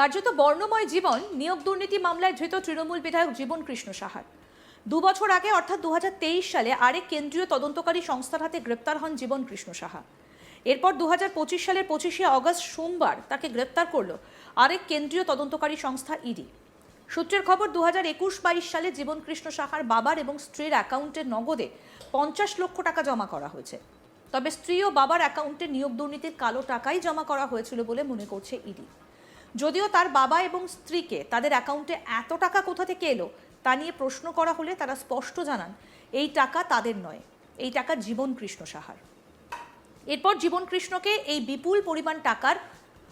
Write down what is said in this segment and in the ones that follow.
কার্যত বর্ণময় জীবন নিয়োগ দুর্নীতি মামলায় ধৃত তৃণমূল বিধায়ক জীবন কৃষ্ণ সাহার। দু বছর আগে, অর্থাৎ দু হাজার তেইশ সালে, আরেক কেন্দ্রীয় তদন্তকারী সংস্থার হাতে গ্রেপ্তার হন জীবন কৃষ্ণ সাহা। এরপর দু হাজার পঁচিশ সালের পঁচিশে অগস্ট সোমবার তাকে গ্রেপ্তার করল আরেক কেন্দ্রীয় তদন্তকারী সংস্থা ইডি। সূত্রের খবর দু হাজার একুশ বাইশ সালে জীবন কৃষ্ণ সাহার বাবার এবং স্ত্রীর অ্যাকাউন্টে নগদে পঞ্চাশ লক্ষ টাকা জমা করা হয়েছে। তবে স্ত্রী ও বাবার অ্যাকাউন্টে নিয়োগ দুর্নীতির কালো টাকাই জমা করা হয়েছিল বলে মনে করছে ইডি। যদিও তার বাবা এবং স্ত্রীকে তাদের অ্যাকাউন্টে এত টাকা কোথা থেকে এলো তা নিয়ে প্রশ্ন করা হলে তারা স্পষ্ট জানান, এই টাকা তাদের নয়, এই টাকা জীবন কৃষ্ণ সাহার। এরপর জীবন কৃষ্ণকে এই বিপুল পরিমাণ টাকার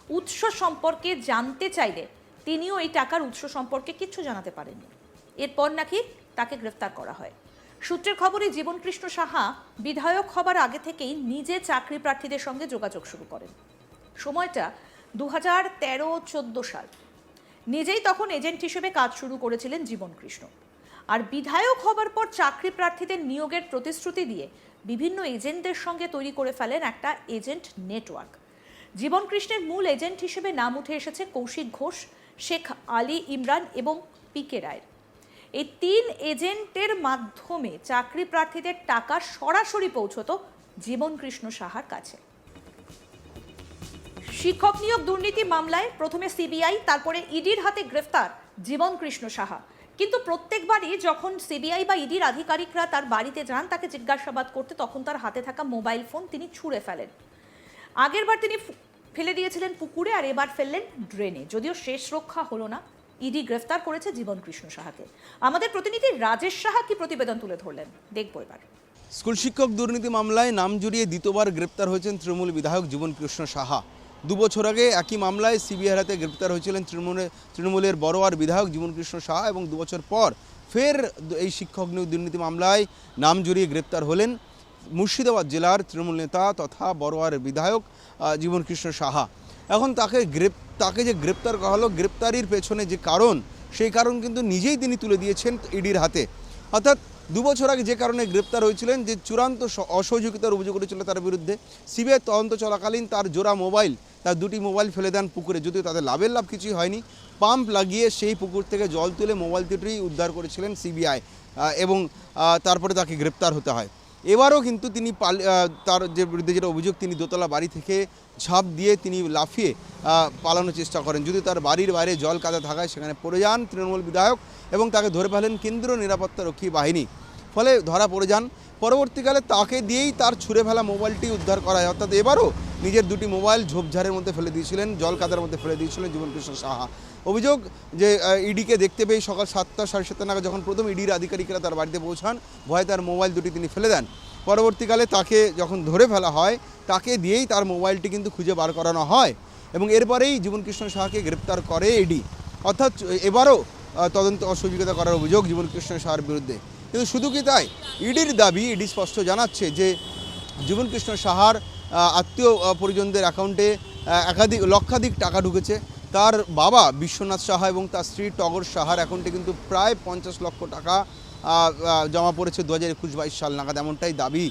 উৎস সম্পর্কে জানতে চাইলে তিনিও এই টাকার উৎস সম্পর্কে কিছু জানাতে পারেননি। এরপর নাকি তাকে গ্রেফতার করা হয়। সূত্রের খবরে জীবন কৃষ্ণ সাহা বিধায়ক হবার আগে থেকেই নিজে চাকরি প্রার্থীদের সঙ্গে যোগাযোগ শুরু করেন। সময়টা দু হাজার তেরো, চোদ্দ সাল। নিজেই তখন এজেন্ট হিসেবে কাজ শুরু করেছিলেন জীবন কৃষ্ণ। আর বিধায়ক হবার পর চাকরি প্রার্থীদের নিয়োগের প্রতিশ্রুতি দিয়ে বিভিন্ন এজেন্টদের সঙ্গে তৈরি করে ফেলেন একটা এজেন্ট নেটওয়ার্ক। জীবন কৃষ্ণের মূল এজেন্ট হিসেবে নাম উঠে এসেছে কৌশিক ঘোষ, শেখ আলী ইমরান এবং পি কে রায়ের। এই তিন এজেন্টের মাধ্যমে চাকরি প্রার্থীদের টাকা সরাসরি পৌঁছতো জীবন কৃষ্ণ সাহার কাছে। শিক্ষক নিয়োগ দুর্নীতি মামলায় প্রথমে সিবিআই, তারপরে ইডির হাতে গ্রেফতার জীবন কৃষ্ণ সাহা। কিন্তু প্রত্যেকবারই যখন সিবিআই বা ইডির আধিকারিকরা তার বাড়িতে যান, তাকে জিজ্ঞাসাবাদ করতে তখন তার হাতে থাকা মোবাইল ফোন তিনি ছুঁড়ে ফেলেন। আগেরবার তিনি ফেলে দিয়েছিলেন পুকুরে, আর এবার ফেললেন ড্রেনে। যদিও শেষ রক্ষা হলো না, ইডি গ্রেফতার করেছে জীবন কৃষ্ণ সাহাকে। আমাদের প্রতিনিধি রাজেশ সাহা কি প্রতিবেদন তুলে ধরলেন? দেখব এবার। স্কুল শিক্ষক দুর্নীতি মামলায় নাম জড়িয়ে দ্বিতীয়বার গ্রেপ্তার হয়েছেন তৃণমূল বিধায়ক জীবন কৃষ্ণ সাহা। দু বছর আগে একই মামলায় সিবিআই হাতে গ্রেপ্তার হয়েছিলেন তৃণমূলের তৃণমূলের বড়োয়ার বিধায়ক জীবন কৃষ্ণ সাহা এবং দু বছর পর ফের এই শিক্ষক নিয়োগ দুর্নীতি মামলায় নাম জড়িয়ে গ্রেপ্তার হলেন মুর্শিদাবাদ জেলার তৃণমূল নেতা তথা বড়োয়ার বিধায়ক আহ, জীবন কৃষ্ণ সাহা। এখন তাকে গ্রেপ তাকে যে গ্রেপ্তার করা হলো গ্রেপ্তারির পেছনে যে কারণ সেই কারণ কিন্তু নিজেই তিনি তুলে দিয়েছেন ইডির হাতে। অর্থাৎ দু বছর আগে যে কারণে গ্রেপ্তার হয়েছিলেন যে চূড়ান্ত অসহযোগিতার অভিযোগ উঠেছিল তার বিরুদ্ধে, সিবিআই তদন্ত চলাকালীন তার জোড়া মোবাইল, তার দুটি মোবাইল ফেলে দেন পুকুরে, যদিও তাদের লাভের লাভ কিছুই হয়নি। পাম্প লাগিয়ে সেই পুকুর থেকে জল তুলে মোবাইল দুটি উদ্ধার করেছিলেন সিবিআই এবং তারপরে তাকে গ্রেপ্তার হতে হয়। এবারও কিন্তু তিনি পাল তার যে বিরুদ্ধে যেটা অভিযোগ, তিনি দোতলা বাড়ি থেকে ঝাঁপ দিয়ে তিনি লাফিয়ে পালানোর চেষ্টা করেন। যদি তার বাড়ির বাইরে জল কাদা থাকায় সেখানে পড়ে যান তৃণমূল বিধায়ক এবং তাকে ধরে ফেলেন কেন্দ্রীয় নিরাপত্তা রক্ষী বাহিনী। ফলে ধরা পড়ে যান। পরবর্তীকালে তাকে দিয়েই তার ছুঁড়ে ফেলা মোবাইলটি উদ্ধার করা হয়। অর্থাৎ এবারও নিজের দুটি মোবাইল ঝোপঝাড়ের মধ্যে ফেলে দিয়েছিলেন, জল কাদার মধ্যে ফেলে দিয়েছিলেন জীবনকৃষ্ণ সাহা। অভিযোগ যে ইডিকে দেখতে পেয়ে সকাল সাতটা সাড়ে সাতটা নাগাদ যখন প্রথম ইডির আধিকারিকরা তার বাড়িতে পৌঁছান, ভয়ে তার মোবাইল দুটি তিনি ফেলে দেন। পরবর্তীকালে তাকে যখন ধরে ফেলা হয়, তাকে দিয়েই তার মোবাইলটি কিন্তু খুঁজে বার করানো হয় এবং এরপরেই জীবনকৃষ্ণ সাহাকে গ্রেপ্তার করে ইডি। অর্থাৎ এবারও তদন্ত অসহযোগিতা করার অভিযোগ জীবনকৃষ্ণ সাহার বিরুদ্ধে। কিন্তু শুধু কি তাই? ইডির দাবি, ইডি স্পষ্ট জানাচ্ছে যে জীবনকৃষ্ণ সাহার আত্মীয় পরিজনদের অ্যাকাউন্টে একাধিক, লক্ষাধিক টাকা ঢুকেছে। তার বাবা বিশ্বনাথ সাহা এবং তার স্ত্রী টগর সাহার অ্যাকাউন্টে কিন্তু প্রায় পঞ্চাশ লক্ষ টাকা জমা পড়েছে দু হাজার একুশ বাইশ সাল নাগাদ। এমনটাই দাবি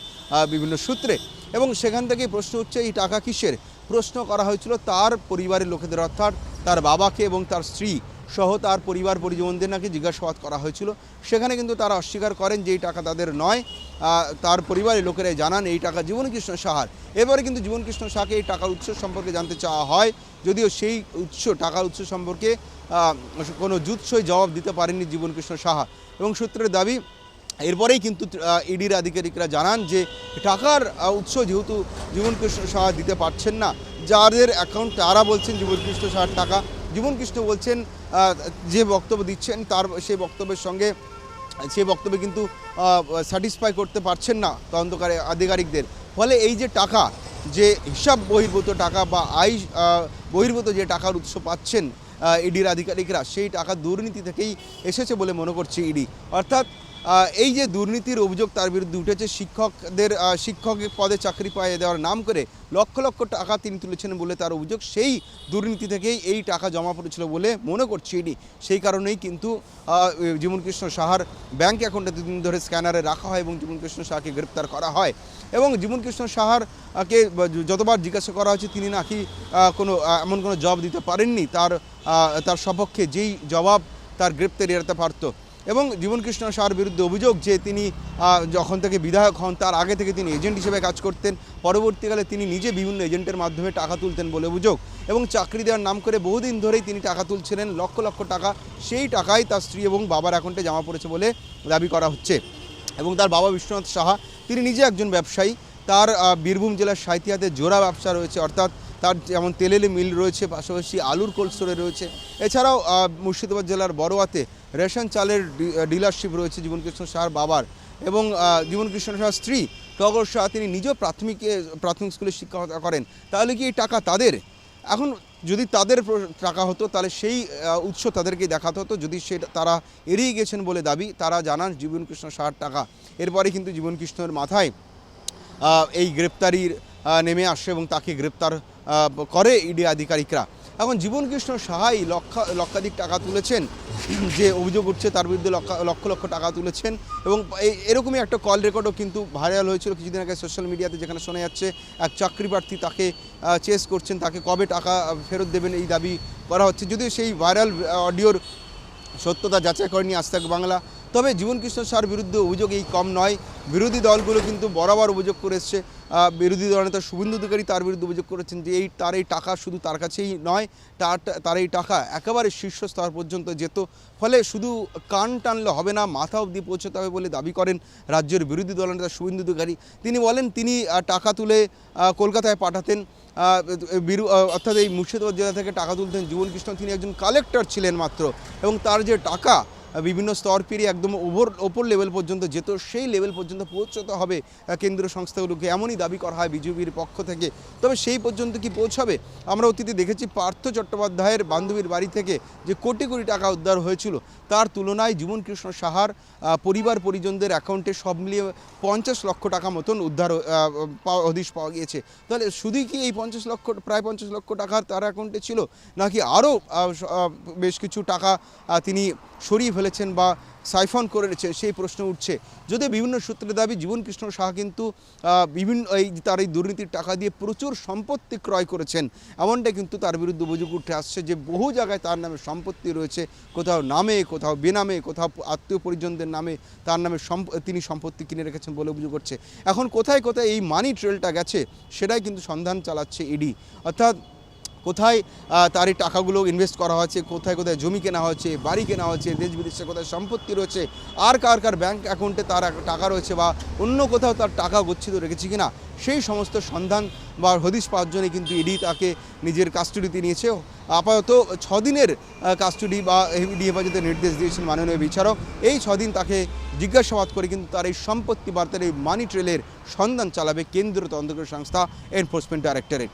বিভিন্ন সূত্রে। এবং সেখান থেকেই প্রশ্ন হচ্ছে এই টাকা কিসের? প্রশ্ন করা হয়েছিল তার পরিবারের লোকেদের, অর্থাৎ তার বাবাকে এবং তার স্ত্রী। সহ তার পরিবার পরিজনদের নাকি জিজ্ঞাসাবাদ করা হয়েছিল। সেখানে কিন্তু তারা অস্বীকার করেন যে এই টাকা তাদের নয়। তার পরিবারের লোকেরাই জানান এই টাকা জীবনকৃষ্ণ সাহার। এবারে কিন্তু জীবনকৃষ্ণ সাহাকে এই টাকার উৎস সম্পর্কে জানতে চাওয়া হয়। যদিও সেই উৎস, টাকার উৎস সম্পর্কে কোনো জুৎসই জবাব দিতে পারেননি জীবনকৃষ্ণ সাহা। এবং সূত্রের দাবি, এরপরেই কিন্তু ইডির আধিকারিকরা জানান যে টাকার উৎস যেহেতু জীবনকৃষ্ণ সাহা দিতে পারছেন না, যাদের অ্যাকাউন্ট তারা বলছেন জীবনকৃষ্ণ সাহার টাকা। জীবনকৃষ্ণ বলছেন যে বক্তব্য দিচ্ছেন, তার সেই বক্তব্যের সঙ্গে সে বক্তব্যে কিন্তু স্যাটিসফাই করতে পারছেন না তদন্তকারী আধিকারিকদের। ফলে এই যে টাকা, যে হিসাব বহির্ভূত টাকা বা আই বহির্ভূত যে টাকার উৎস পাচ্ছেন ইডির আধিকারিকরা, সেই টাকা দুর্নীতি থেকেই এসেছে বলে মনে করছে ইডি। অর্থাৎ এই যে দুর্নীতির অভিযোগ তার বিরুদ্ধে উঠেছে শিক্ষকদের শিক্ষক পদে চাকরি পাইয়ে দেওয়ার নাম করে লক্ষ লক্ষ টাকা তিনি তুলেছেন বলে তার অভিযোগ। সেই দুর্নীতি থেকেই এই টাকা জমা পড়েছিল বলে মনে করছে ইডি। সেই কারণেই কিন্তু আহ, জীবন কৃষ্ণ সাহার ব্যাংক অ্যাকাউন্টে দুদিন ধরে স্ক্যানারে রাখা হয় এবং জীবন কৃষ্ণ সাহাকে গ্রেপ্তার করা হয়। এবং জীবন কৃষ্ণ সাহার কে যতবার জিজ্ঞাসা করা হয়েছে তিনি নাকি কোনো এমন কোনো জবাব দিতে পারেননি। তার তার সপক্ষে যেই জবাব তার গ্রেপ্তার এড়াতে পারত। এবং জীবন কৃষ্ণ সাহার বিরুদ্ধে অভিযোগ যে তিনি যখন থেকে বিধায়ক হন, তার আগে থেকে তিনি এজেন্ট হিসেবে কাজ করতেন। পরবর্তীকালে তিনি নিজে বিভিন্ন এজেন্টের মাধ্যমে টাকা তুলতেন বলে অভিযোগ। এবং চাকরি দেওয়ার নাম করে বহুদিন ধরেই তিনি টাকা তুলছিলেন, লক্ষ লক্ষ টাকা। সেই টাকাই তার স্ত্রী এবং বাবার অ্যাকাউন্টে জমা পড়েছে বলে দাবি করা হচ্ছে। এবং তার বাবা বিশ্বনাথ সাহা, তিনি নিজে একজন ব্যবসায়ী। তার বীরভূম জেলার সাঁইথিয়াতে জোড়া ব্যবসা রয়েছে, অর্থাৎ তার যেমন তেলেলে মিল রয়েছে, পাশাপাশি আলুর কোল্ড স্টোরে রয়েছে। এছাড়াও মুর্শিদাবাদ জেলার বড়োয়াতে রেশন চালের ডিলারশিপ রয়েছে জীবনকৃষ্ণ সাহার বাবার এবং জীবনকৃষ্ণ সাহার স্ত্রী টগর শাহ। তিনি নিজেও প্রাথমিক প্রাথমিক স্কুলে শিক্ষকতা করেন। তাহলে কি এই টাকা তাদের? এখন যদি তাদের টাকা হতো, তাহলে সেই উৎস তাদেরকে দেখাতে হতো। যদি সেটা, তারা এড়িয়ে গেছেন বলে দাবি, তারা জানান জীবনকৃষ্ণ সাহার টাকা। এরপরে কিন্তু জীবনকৃষ্ণের মাথায় এই গ্রেপ্তারির নেমে আসে এবং তাকে গ্রেপ্তার করে ইডি আধিকারিকরা। এখন জীবনকৃষ্ণ সাহাই লক্ষ লক্ষাধিক টাকা তুলেছেন, যে অভিযোগ উঠছে তার বিরুদ্ধে লক্ষ লক্ষ টাকা তুলেছেন এবং এই এরকমই একটা কল রেকর্ডও কিন্তু ভাইরাল হয়েছিল কিছুদিন আগে সোশ্যাল মিডিয়াতে যেখানে শোনা যাচ্ছে, এক চাকরি প্রার্থী তাকে চেস করছেন, তাকে কবে টাকা ফেরত দেবেন এই দাবি করা হচ্ছে। যদিও সেই ভাইরাল অডিওর সত্যতা যাচাই করেনি আজ বাংলা। তবে জীবনকৃষ্ণ সার বিরুদ্ধে অভিযোগ এই কম নয়। বিরোধী দলগুলো কিন্তু বরাবর অভিযোগ করে আহ, বিরোধী দলনেতা শুভেন্দু অধিকারী তার বিরুদ্ধে অভিযোগ করেছেন যে এই তার এই টাকা শুধু তার কাছেই নয় তার তার এই টাকা একেবারে শীর্ষ স্তর পর্যন্ত যেত। ফলে শুধু কান টানলে হবে না মাথা অবধি পৌঁছতে হবে বলে দাবি করেন রাজ্যের বিরোধী দলনেতা শুভেন্দু অধিকারী। তিনি বলেন তিনি টাকা তুলে কলকাতায় পাঠাতেন। বিরু অর্থাৎ এই মুর্শিদাবাদ জেলা থেকে টাকা তুলতেন জীবন কৃষ্ণ তিনি একজন কালেক্টর ছিলেন মাত্র এবং তার যে টাকা বিভিন্ন স্তর পেরিয়ে একদম ওভর ওপর লেভেল পর্যন্ত যেত, সেই লেভেল পর্যন্ত পৌঁছতে হবে কেন্দ্রীয় সংস্থাগুলোকে। এমনই দাবি করা হয় বিজেপির পক্ষ থেকে। তবে সেই পর্যন্ত কি পৌঁছাবে? আমরা অতীতে দেখেছি পার্থ চট্টোপাধ্যায়ের বান্ধবীর বাড়ি থেকে যে কোটি কোটি টাকা উদ্ধার হয়েছিল, তার তুলনায় জীবন কৃষ্ণ সাহার পরিবার পরিজনদের অ্যাকাউন্টে সব মিলিয়ে পঞ্চাশ লক্ষ টাকা মতন উদ্ধার হদিশ পাওয়া গিয়েছে। তাহলে শুধুই কি এই পঞ্চাশ লক্ষ, প্রায় পঞ্চাশ লক্ষ টাকা তার অ্যাকাউন্টে ছিল? নাকি আরও বেশ কিছু টাকা তিনি সরিয়ে ফেলেছেন বা সাইফন করে করেছেন সেই প্রশ্ন উঠছে। যদিও বিভিন্ন সূত্রে দাবি জীবনকৃষ্ণ সাহা কিন্তু বিভিন্ন এই তার এই দুর্নীতির টাকা দিয়ে প্রচুর সম্পত্তি ক্রয় করেছেন। এমনটা কিন্তু তার বিরুদ্ধে অভিযোগ উঠে আসছে যে, বহু জায়গায় তার নামে সম্পত্তি রয়েছে। কোথাও নামে, কোথাও বেনামে, কোথাও আত্মীয় পরিজনদের নামে তার নামে সম্প- তিনি সম্পত্তি কিনে রেখেছেন বলে অভিযোগ করছে এখন কোথায় কোথায় এই মানি ট্রেলটা গেছে, সেটাই কিন্তু সন্ধান চালাচ্ছে ইডি অর্থাৎ কোথায় তার এই টাকাগুলো ইনভেস্ট করা হয়েছে কোথায় কোথায় জমি কেনা হচ্ছে, বাড়ি কেনা হচ্ছে, দেশ বিদেশে কোথায় সম্পত্তি রয়েছে, আর কার কার ব্যাংক অ্যাকাউন্টে তার টাকা রয়েছে বা অন্য কোথাও তার টাকা গচ্ছিত রেখেছে কিনা, সেই সমস্ত সন্ধান বা হদিশ পাওয়ার জন্য কিন্তু ইডি তাকে নিজের কাস্টডিতে নিয়েছে। আপাতত ছদিনের কাস্টডি বা ইডি হেফাজতের নির্দেশ দিয়েছেন মাননীয় বিচারক। এই ছদিন তাকে জিজ্ঞাসাবাদ করে কিন্তু তার এই সম্পত্তি বার্তার এই মানি ট্রেলের সন্ধান চালাবে কেন্দ্রীয় তদন্তকারী সংস্থা এনফোর্সমেন্ট ডাইরেক্টরেট